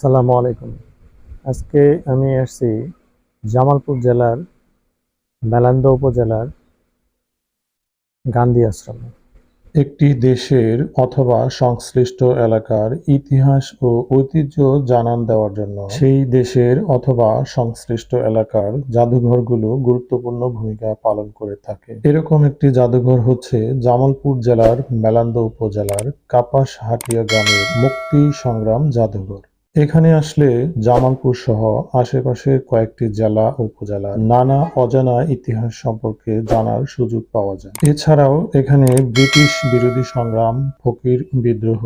সালামু আলাইকুম। আজকে আমি এসেছি জামালপুর জেলার মেলান্দ উপজেলার গান্ধী আশ্রমে। একটি দেশের অথবা সংশ্লিষ্ট এলাকার ইতিহাস ও ঐতিহ্য জানান দেওয়ার জন্য সেই দেশের অথবা সংশ্লিষ্ট এলাকার জাদুঘরগুলো গুরুত্বপূর্ণ ভূমিকা পালন করে থাকে। এরকম একটি জাদুঘর হচ্ছে জামালপুর জেলার মেলান্দ উপজেলার কাপাস হাটিয়া গ্রামের মুক্তি সংগ্রাম জাদুঘর। এখানে আসলে জামালপুর সহ আশেপাশের কয়েকটি জেলা উপজেলা নানা অজানা ইতিহাস সম্পর্কে জানার সুযোগ পাওয়া যায়। এছাড়াও এখানে ব্রিটিশ বিরোধী সংগ্রাম, ফকির বিদ্রোহ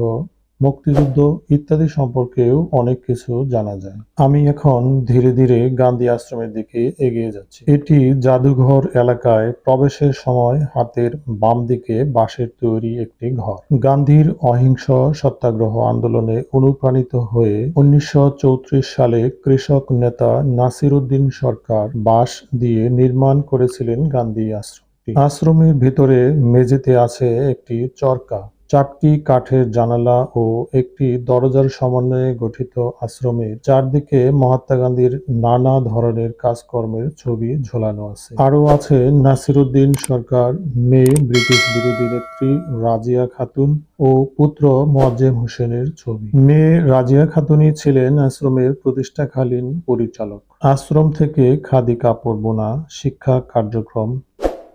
মুক্তিযুদ্ধ ইত্যাদি সম্পর্কেও অনেক কিছু জানা যায়। আমি এখন ধীরে ধীরে গান্ধী আশ্রমের দিকে এগিয়ে যাচ্ছি। এটি জাদুঘর এলাকায় প্রবেশের সময় হাতের বাম দিকে বাঁশের তৈরি একটি ঘর। গান্ধীর অহিংস সত্যাগ্রহ আন্দোলনে অনুপ্রাণিত হয়ে উনিশশো চৌত্রিশ সালে কৃষক নেতা নাসিরুদ্দিন সরকার বাঁশ দিয়ে নির্মাণ করেছিলেন গান্ধী আশ্রম আশ্রমের ভিতরে মেঝেতে আছে একটি চরকা। চারটি কাঠের জানালা ও একটি দরজার সমন্বয়ে গঠিত আশ্রমের চারদিকে মহাত্মা গান্ধীর নানা ধরনের কাজকর্মের ছবি ঝোলানো আছে। আরও আছে নাসিরুদ্দিন সরকার, মেয়ে ব্রিটিশ বিরোধী নেত্রী রাজিয়া খাতুন ও পুত্র মোয়াজ্জেম হোসেনের ছবি। মেয়ে রাজিয়া খাতুনই ছিলেন আশ্রমের প্রতিষ্ঠাকালীন পরিচালক। আশ্রম থেকে খাদি কাপড় বোনা, শিক্ষা কার্যক্রম,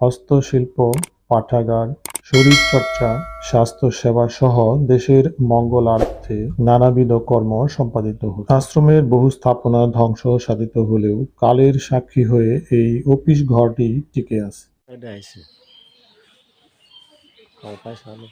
হস্তশিল্প, পাঠাগার শরীরচর্চা, স্বাস্থ্যসেবা সহ দেশের মঙ্গলার্থে নানাবিধ কর্ম সম্পাদিত হতো আশ্রমের বহু স্থাপনা ধ্বংস সাধিত হলেও কালের সাক্ষী হয়ে এই অফিস ঘরটি টিকে আছে। হলো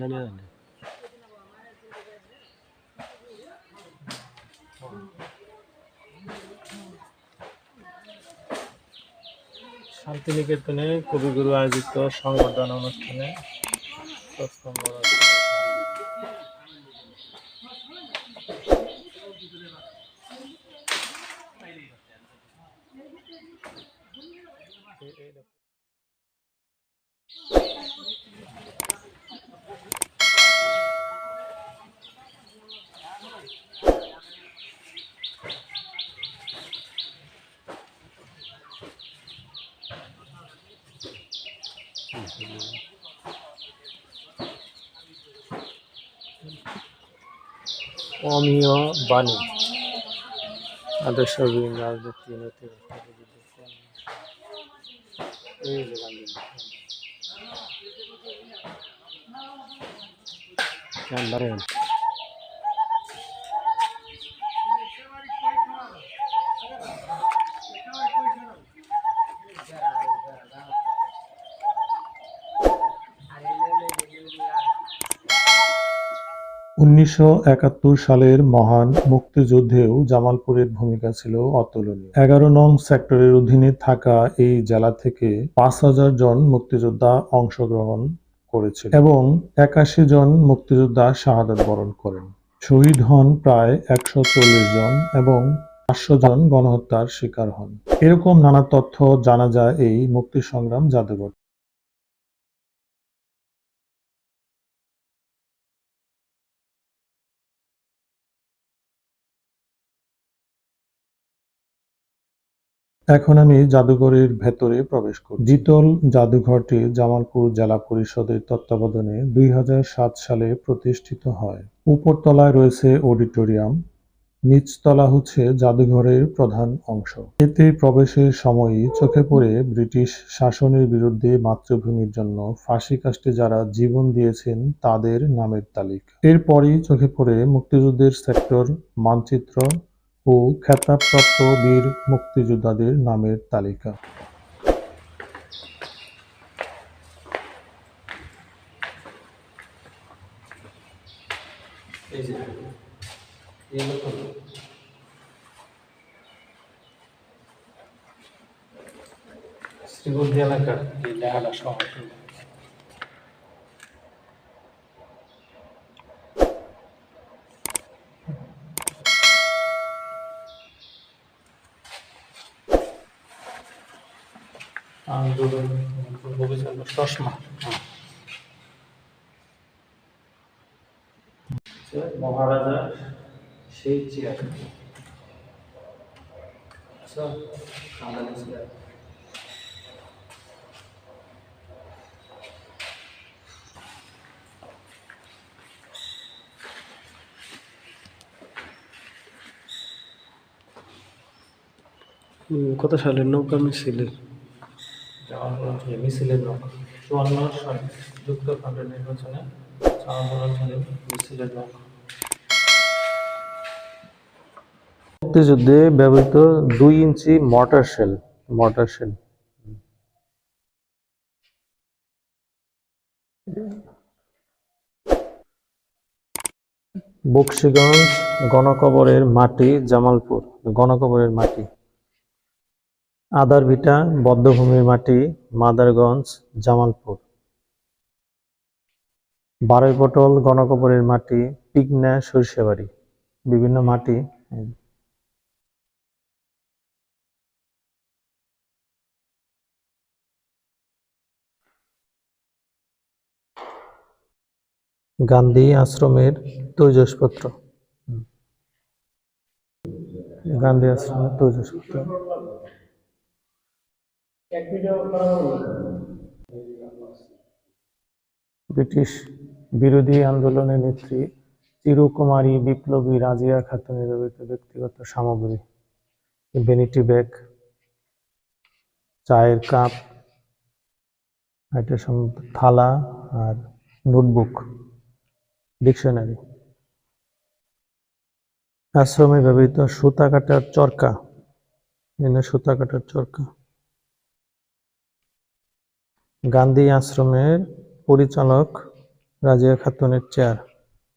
না না। শান্তিনিকেতনে কবিগুরু আয়োজিত সংবর্ধনা অনুষ্ঠানে অমীয় বাণী। আদর্শ বীর রাজনীতি নৈতিক এই উনিশশো একাত্তর সালের মহান মুক্তিযুদ্ধেও জামালপুরের ভূমিকা ছিল অতুলনীয়। এগারো নং সেক্টরের অধীনে থাকা এই জেলা থেকে পাঁচ হাজার জন মুক্তিযোদ্ধা অংশগ্রহণ করেছিল এবং একাশি জন মুক্তিযোদ্ধা শাহাদত বরণ করেন। শহীদ হন প্রায় একশো চল্লিশ জন এবং পাঁচশো জন গণহত্যার শিকার হন। এরকম নানা তথ্য জানা যায় এই মুক্তি সংগ্রাম জাদুঘর। এখন আমি জাদুঘরের ভেতরে প্রবেশ করি দ্বিতল জাদুঘরটি জামালপুর জেলা পরিষদের তত্ত্বাবধানে দুই হাজার সাত সালে প্রতিষ্ঠিত হয়। উপরতলায় রয়েছে অডিটোরিয়াম, নিচতলা হচ্ছে জাদুঘরের প্রধান অংশ। এতে প্রবেশের সময়ই চোখে পড়ে ব্রিটিশ শাসনের বিরুদ্ধে মাতৃভূমির জন্য ফাঁসি কাস্টে যারা জীবন দিয়েছেন তাদের নামের তালিকা। এরপরই চোখে পড়ে মুক্তিযুদ্ধের সেক্টর, মানচিত্র ও খেতাবপ্রাপ্ত বীর মুক্তিযোদ্ধাদের নামের তালিকা। শ্রীবন্ধী এলাকার এই লেখাটা সহ আন্দোলন অভিযান চশমা মহারাজা সেই চেয়ার আচ্ছা চেয়ার কত সালের নৌকা মিছিলের জামালপুর মিছিলের চুয়ান্ন নির্বাচনে জামালপুর অঞ্চলে মিছিলের মুক্তিযুদ্ধে ব্যবহৃত দুই inch mortar shell mortar shell. Bakshiganj গণকবরের মাটি জামালপুর, গণকবরের মাটি। আদারভিটা বদ্ধভূমির মাটি, মাদারগঞ্জ, জামালপুর। বারৈপটল গণকবরের মাটি, পিকনা সরিষাবাড়ি বিভিন্ন মাটি গান্ধী আশ্রমের তৈজসপত্র। গান্ধী আশ্রমের তৈজসপত্র। ব্রিটিশ বিরোধী আন্দোলনের নেত্রী চিরকুমারী বিপ্লবী রাজিয়া খাতুনের ব্যবহৃত ব্যক্তিগত সামগ্রী বেনিটি ব্যাগ, চায়ের কাপ, এটা থালা আর নোটবুক, ডিকশনারি। আশ্রমে ব্যবহৃত সুতা কাটার চরকা সুতা কাটার চরকা। গান্ধী আশ্রমের পরিচালক রাজিয়া খাতুনের চেয়ার।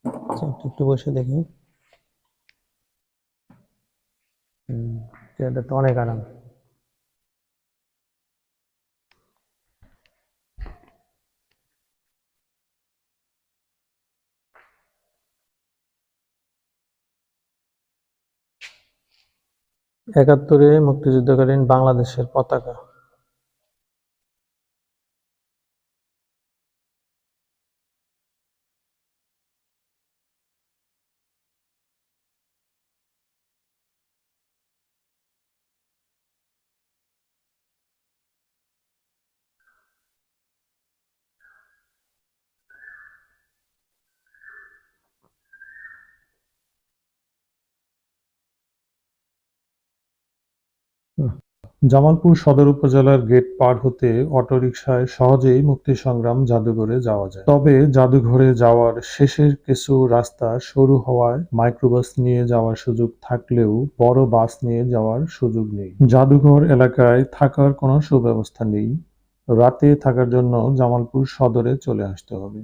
আচ্ছা, একটু বসে দেখি। চেয়ারটা তো অনেক আরাম। একাত্তরে মুক্তিযুদ্ধকালীন বাংলাদেশের পতাকা। জামালপুর সদর উপজেলার গেট পার হতে অটোরিকশায় সহজেই মুক্তি সংগ্রাম জাদুঘরে যাওয়া যায়। তবে জাদুঘরে যাওয়ার শেষের কিছু রাস্তা সরু হওয়ায় মাইক্রোবাস নিয়ে যাওয়ার সুযোগ থাকলেও বড় বাস নিয়ে যাওয়ার সুযোগ নেই। জাদুঘর এলাকায় থাকার কোনো সুব্যবস্থা নেই। রাতে থাকার জন্য জামালপুর সদরে চলে আসতে হবে।